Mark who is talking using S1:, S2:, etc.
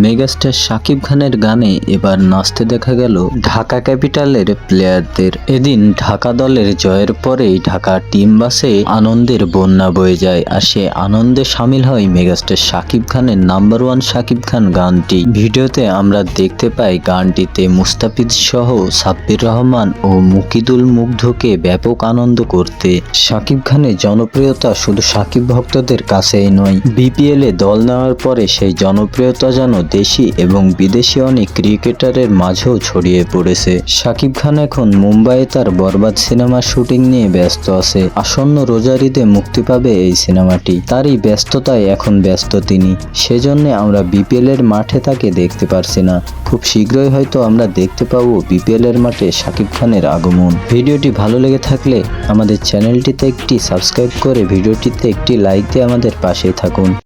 S1: Megastar Shakib খানের গানে এবার নাচতে দেখা গেল ঢাকা ক্যাপিটালের প্লেয়ারদের। এদিন ঢাকা দলের জয়ের পরেই ঢাকা টিম বাসে আনন্দের বন্যা বয়ে যায় আর সে আনন্দে সামিল হয় মেগাস্টার শাকিব খানের নাম্বার ওয়ান শাকিব খান গানটি। ভিডিওতে আমরা দেখতে পাই গানটিতে মুস্তাফিজ সহ সাব্বির রহমান ও মুকিদুল মুগ্ধকে ব্যাপক আনন্দ করতে। শাকিব খানের জনপ্রিয়তা শুধু শাকিব ভক্তদের কাছেই নয়, বিপিএল দল নেওয়ার পরে সেই জনপ্রিয়তা যেন দেশি এবং বিদেশি অনেক ক্রিকেটারের মাঝেও ছড়িয়ে পড়েছে। শাকিব খান এখন মুম্বাইয়ে তার বরবাদ সিনেমার শুটিং নিয়ে ব্যস্ত আছে। আসন্ন রোজার ঈদে মুক্তি পাবে এই সিনেমাটি। তারই ব্যস্ততায় এখন ব্যস্ত তিনি। সেজন্য আমরা বিপিএল এর মাঠে তাকে দেখতে পারছি না। খুব শীঘ্রই হয়তো আমরা দেখতে পাবো বিপিএল এর মাঠে শাকিব খানের আগমন। ভিডিওটি ভালো লেগে থাকলে আমাদের চ্যানেলটিতে একটি সাবস্ক্রাইব করে ভিডিওটিতে একটি লাইক দিয়ে আমাদের পাশে থাকুন।